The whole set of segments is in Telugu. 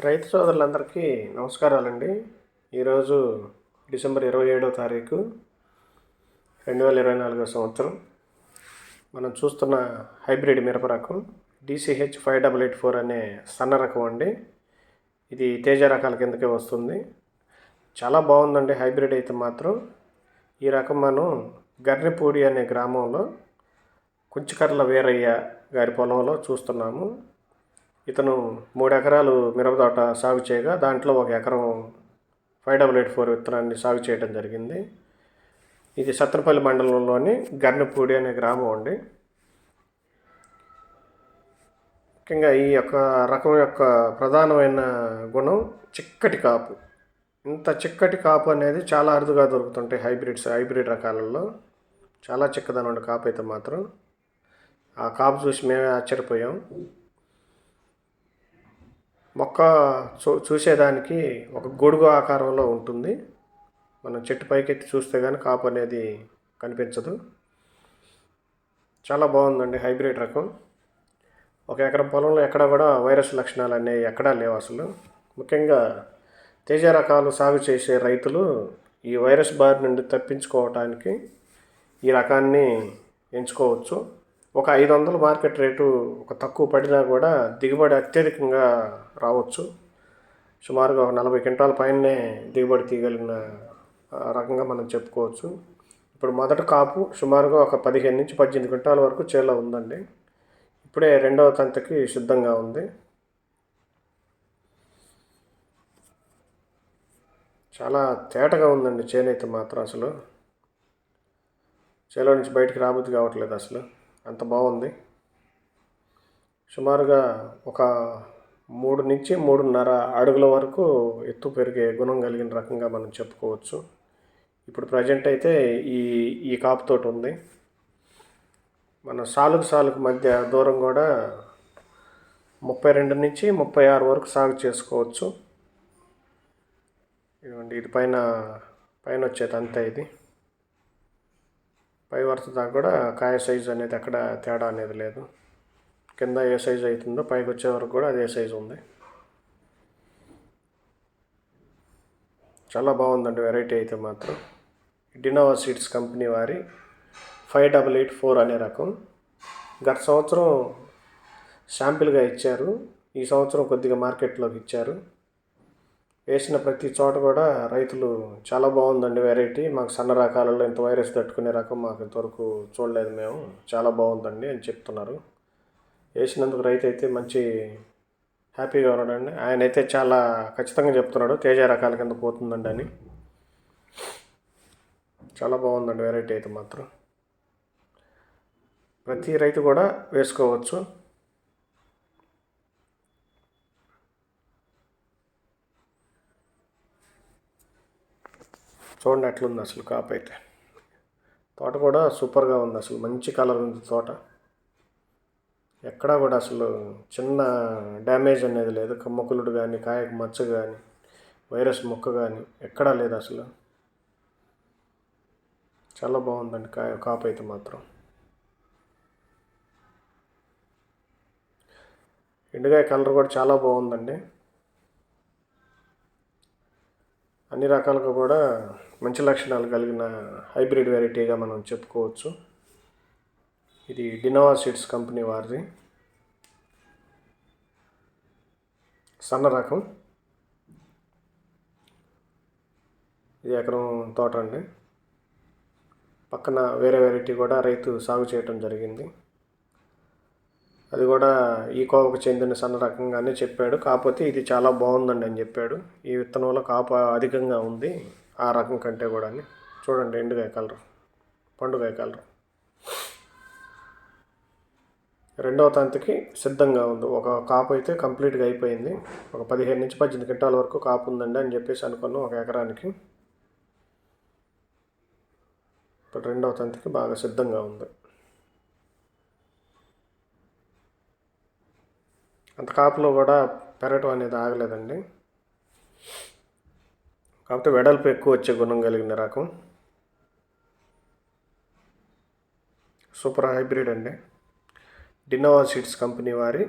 రైతు సోదరులందరికీ నమస్కారాలండి. ఈరోజు డిసెంబర్ ఇరవై ఏడో తారీఖు రెండు వేల ఇరవై నాలుగో సంవత్సరం. మనం చూస్తున్న హైబ్రిడ్ మిరప రకం DCH five double eight four అనే సన్న రకం అండి. ఇది తేజ రకాల కిందకే వస్తుంది. చాలా బాగుందండి హైబ్రిడ్ అయితే మాత్రం. ఈ రకం మనం గర్నిపూడి అనే గ్రామంలో కుంచికర్ల వీరయ్య గారి పొలంలో చూస్తున్నాము. ఇతను మూడు ఎకరాలు మిరప తోట సాగు చేయగా దాంట్లో ఒక ఎకరం ఫైవ్ డబల్ ఎయిట్ ఫోర్ విత్తనాన్ని సాగు చేయడం జరిగింది. ఇది సత్రపల్లి మండలంలోని గర్నపూడి అనే గ్రామం అండి. ముఖ్యంగా ఈ యొక్క రకం యొక్క ప్రధానమైన గుణం చిక్కటి కాపు. ఇంత చిక్కటి కాపు అనేది చాలా అరుదుగా దొరుకుతుంటాయి హైబ్రిడ్స్ హైబ్రిడ్ రకాలలో. చాలా చిక్కదనం కాపు అయితే మాత్రం. ఆ కాపు చూసి మేమే ఆశ్చర్యపోయాం. మొక్క చూ చూసేదానికి ఒక గొడుగు ఆకారంలో ఉంటుంది. మనం చెట్టు పైకెత్తి చూస్తే కానీ కాపు అనేది కనిపించదు. చాలా బాగుందండి హైబ్రిడ్ రకం. ఒక ఎకరం పొలంలో ఎక్కడ కూడా వైరస్ లక్షణాలు అనేవి ఎక్కడా లేవు అసలు. ముఖ్యంగా తేజ రకాలు సాగు చేసే రైతులు ఈ వైరస్ బారి నుండి తప్పించుకోవటానికి ఈ రకాన్ని ఎంచుకోవచ్చు. ఒక ఐదు వందల మార్కెట్ రేటు ఒక తక్కువ పడినా కూడా దిగుబడి అత్యధికంగా రావచ్చు. సుమారుగా ఒక నలభై క్వింటాల పైనే దిగుబడి తీయగలిగిన రకంగా మనం చెప్పుకోవచ్చు. ఇప్పుడు మొదటి కాపు సుమారుగా ఒక పదిహేను నుంచి పద్దెనిమిది క్వింటాల వరకు చేలో ఉందండి. ఇప్పుడే రెండవ తంతకి సిద్ధంగా ఉంది. చాలా తేటగా ఉందండి చేనైతే మాత్రం అసలు. చేలో నుంచి బయటికి రాబుద్ది కావట్లేదు అసలు. అంత బాగుంది. సుమారుగా ఒక మూడు నుంచి మూడున్నర అడుగుల వరకు ఎత్తు పెరిగే గుణం కలిగిన రకంగా మనం చెప్పుకోవచ్చు. ఇప్పుడు ప్రజెంట్ అయితే ఈ ఈ కాపుతోటి ఉంది. మన సాలుకు సాలుకు మధ్య దూరం కూడా ముప్పై రెండు నుంచి ముప్పై ఆరు వరకు సాగు చేసుకోవచ్చు. ఇదిగోండి ఇది పైన పైన వచ్చేది అంతే ఇది. పై వరుస దాకా కూడా కాయ సైజు అనేది ఎక్కడ తేడా అనేది లేదు. కింద ఏ సైజు అవుతుందో పైకి వచ్చే వరకు కూడా అదే సైజు ఉంది. చాలా బాగుందండి వెరైటీ అయితే మాత్రం. డినోవా సీడ్స్ కంపెనీ వారి ఫైవ్ డబల్ ఎయిట్ ఫోర్ అనే రకం. గత సంవత్సరం శాంపిల్గా ఇచ్చారు. ఈ సంవత్సరం కొద్దిగా మార్కెట్లోకి ఇచ్చారు. వేసిన ప్రతి చోట కూడా రైతులు చాలా బాగుందండి వెరైటీ మాకు సన్న రకాలలో ఇంత వైరస్ తట్టుకునే రకం మాకు ఇంతవరకు చూడలేదు మేము. చాలా బాగుందండి అని చెప్తున్నారు. వేసినందుకు రైతు అయితే మంచి హ్యాపీగా ఉన్నాడండి. ఆయన అయితే చాలా ఖచ్చితంగా చెప్తున్నాడు తేజ రకాల కింద పోతుందండి అని. చాలా బాగుందండి వెరైటీ అయితే మాత్రం. ప్రతి రైతు కూడా వేసుకోవచ్చు. చూడండి ఎట్లుంది అసలు కాపు అయితే. తోట కూడా సూపర్గా ఉంది అసలు. మంచి కలర్ ఉంది తోట. ఎక్కడా కూడా అసలు చిన్న డ్యామేజ్ అనేది లేదు. మొక్కలుడు కానీ కాయకు మచ్చ కానీ వైరస్ మొక్క కానీ ఎక్కడా లేదు అసలు. చాలా బాగుందండి కాయ కాపు అయితే మాత్రం. ఎండుగాయ కలర్ కూడా చాలా బాగుందండి. అన్ని రకాలుగా కూడా మంచి లక్షణాలు కలిగిన హైబ్రిడ్ వెరైటీగా మనం చెప్పుకోవచ్చు. ఇది డినోవా సీడ్స్ కంపెనీ వారిది. సన్న రకం. ఇది ఎకరం తోట అండి. పక్కన వేరే వెరైటీ కూడా రైతు సాగు చేయటం జరిగింది. అది కూడా ఈ కోవకు చెందిన సన్న రకంగానే చెప్పాడు. కాకపోతే ఇది చాలా బాగుందండి అని చెప్పాడు. ఈ విత్తనంలో కాపు అధికంగా ఉంది ఆ రకం కంటే కూడా అని చూడండి ఎండుగాయ కలర్ పండుగాయ కలర్. రెండవ తంతికి సిద్ధంగా ఉంది. ఒక కాపు అయితే కంప్లీట్గా అయిపోయింది. ఒక పదిహేను నుంచి పద్దెనిమిది గంటల వరకు కాపు ఉందండి అని చెప్పేసి అనుకున్నాం ఒక ఎకరానికి. ఇప్పుడు రెండవ తంతికి బాగా సిద్ధంగా ఉంది. అంత కాపులో కూడా పెరగటం అనేది ఆగలేదండి. కాకపోతే వెడల్పు ఎక్కువ వచ్చే గుణం కలిగిన రకం. సూపర్ హైబ్రిడ్ అండి. డినోవా సీడ్స్ కంపెనీ వారి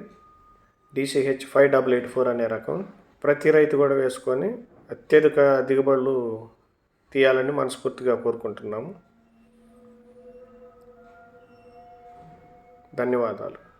DCH five double eight four అనే రకం. ప్రతి రైతు కూడా వేసుకొని అత్యధిక దిగుబడులు తీయాలని మనస్ఫూర్తిగా కోరుకుంటున్నాము. ధన్యవాదాలు.